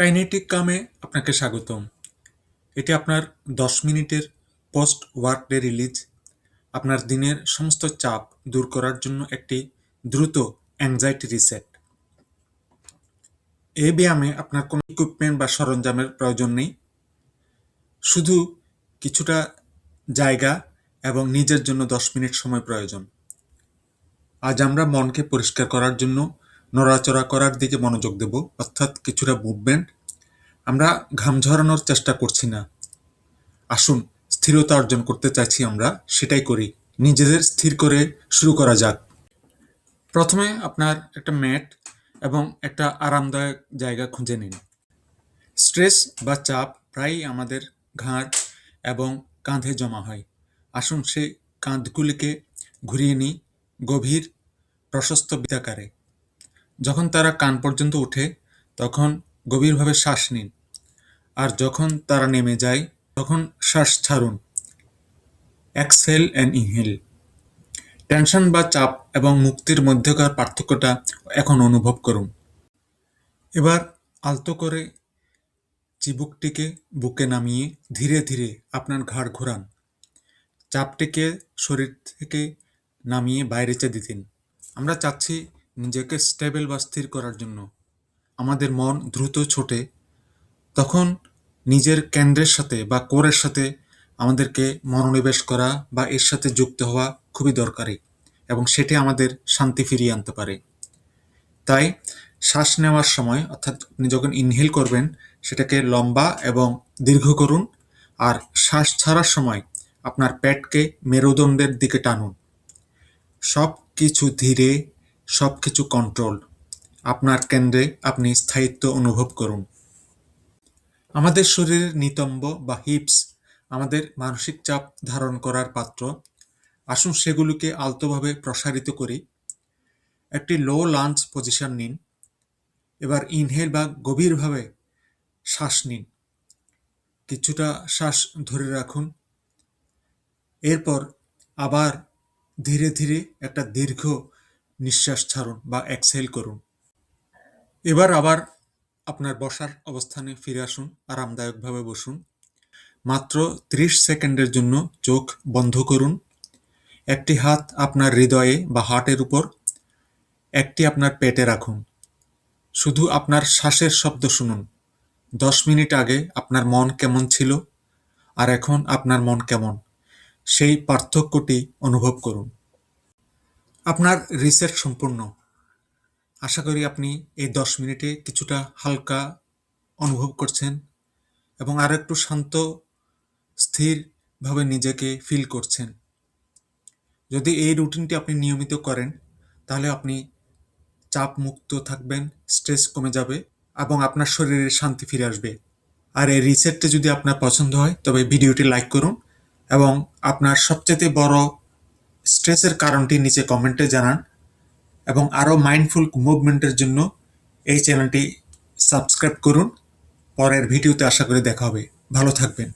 Kinetic কামে আপনাকে স্বাগতম। এটি আপনার দশ মিনিটের পোস্ট ওয়ার্ক ডে রিলিজ আপনার দিনের সমস্ত চাপ দূর করার জন্য একটি দ্রুত অ্যাংজাইটি রিসেট এই ব্যায়ামে আপনার কোনো ইকুইপমেন্ট বা সরঞ্জামের প্রয়োজন নেই। শুধু কিছুটা জায়গা এবং নিজের জন্য দশ মিনিট সময় প্রয়োজন। আজ আমরা মনকে পরিষ্কার করার জন্য নড়াচড়া করার দিকে মনোযোগ দেব, অর্থাৎ কিছুটা মুভমেন্ট আমরা ঘাম ঝরানোর চেষ্টা করছি না। আসুন, স্থিরতা অর্জন করতে চাইছি আমরা, সেটাই করি। নিজেদের স্থির করে শুরু করা যাক। প্রথমে আপনার একটা ম্যাট এবং একটা আরামদায়ক জায়গা খুঁজে নিন। স্ট্রেস বা চাপ প্রায়ই আমাদের ঘাড় এবং কাঁধে জমা হয়। আসুন সেই কাঁধগুলিকে ঘুরিয়ে নিই। গভীর, প্রশস্ত বৃত্তাকারে। যখন তারা কান পর্যন্ত ওঠে, তখন গভীরভাবে শ্বাস নিন। আর যখন তারা নেমে যায়, তখন শ্বাস ছাড়ুন। এক্সহেল অ্যান্ড ইনহেল টেনশন বা চাপ এবং মুক্তির মধ্যকার পার্থক্যটা এখন অনুভব করুন। এবার আলতো করে চিবুকটিকে বুকে নামিয়ে ধীরে ধীরে আপনার ঘাড় ঘোরান। চাপটিকে শরীর থেকে নামিয়ে বাইরে চেয়ে দিতেন আমরা চাচ্ছি নিজেকে স্টেবল বা স্থির করার জন্য আমাদের মন দ্রুত ছোটে, তখন নিজের কেন্দ্রের সাথে বা কোরের সাথে আমাদেরকে মনোনিবেশ করা বা এর সাথে যুক্ত হওয়া খুবই দরকারি এবং সেটি আমাদের শান্তি ফিরিয়ে আনতে পারে। তাই শ্বাস নেওয়ার সময়, অর্থাৎ আপনি যখন ইনহেল করবেন, সেটাকে লম্বা এবং দীর্ঘ করুন আর শ্বাস ছাড়ার সময় আপনার পেটকে মেরুদণ্ডের দিকে টানুন। সব কিছু ধীরে সব কিছু কন্ট্রোল আপনার কেন্দ্রে আপনি স্থায়িত্ব অনুভব করুন। আমাদের শরীরের নিতম্ব বা হিপস আমাদের মানসিক চাপ ধারণ করার পাত্র। আসুন সেগুলোকে আলতোভাবে প্রসারিত করি। একটি লো লাঞ্চ পজিশন নিন। এবার ইনহেল বা গভীরভাবে শ্বাস নিন। কিছুটা শ্বাস ধরে রাখুন। এরপর আবার ধীরে ধীরে একটা দীর্ঘ নিঃশ্বাস ছাড়ুন বা এক্সহেল করুন। এবার আবার আপনার বসার অবস্থানে ফিরে আসুন, আরামদায়কভাবে বসুন। মাত্র ত্রিশ সেকেন্ডের জন্য চোখ বন্ধ করুন। একটি হাত আপনার হৃদয়ে বা হার্টের উপর, একটি আপনার পেটে রাখুন। শুধু আপনার শ্বাসের শব্দ শুনুন। দশ মিনিট আগে আপনার মন কেমন ছিল? আর এখন আপনার মন কেমন? সেই পার্থক্যটি অনুভব করুন। আপনার রিসেট সম্পূর্ণ। আশা করি আপনি এই দশ মিনিটে কিছুটা হালকা অনুভব করছেন এবং আরও একটু শান্ত, স্থিরভাবে নিজেকে ফিল করছেন। যদি এই রুটিনটি আপনি নিয়মিত করেন, তাহলে আপনি চাপ মুক্ত থাকবেন স্ট্রেস কমে যাবে এবং আপনার শরীরে শান্তি ফিরে আসবে। আর এই রিসেটটি যদি আপনার পছন্দ হয়, তবে ভিডিওটি লাইক করুন এবং আপনার সবচেয়ে বড় স্ট্রেসের কারণটি নিচে কমেন্টে জানান এবং আরও মাইন্ডফুল মুভমেন্টের জন্য এই চ্যানেলটি সাবস্ক্রাইব করুন। পরের ভিডিওতে আশা করি দেখা হবে। ভালো থাকবেন।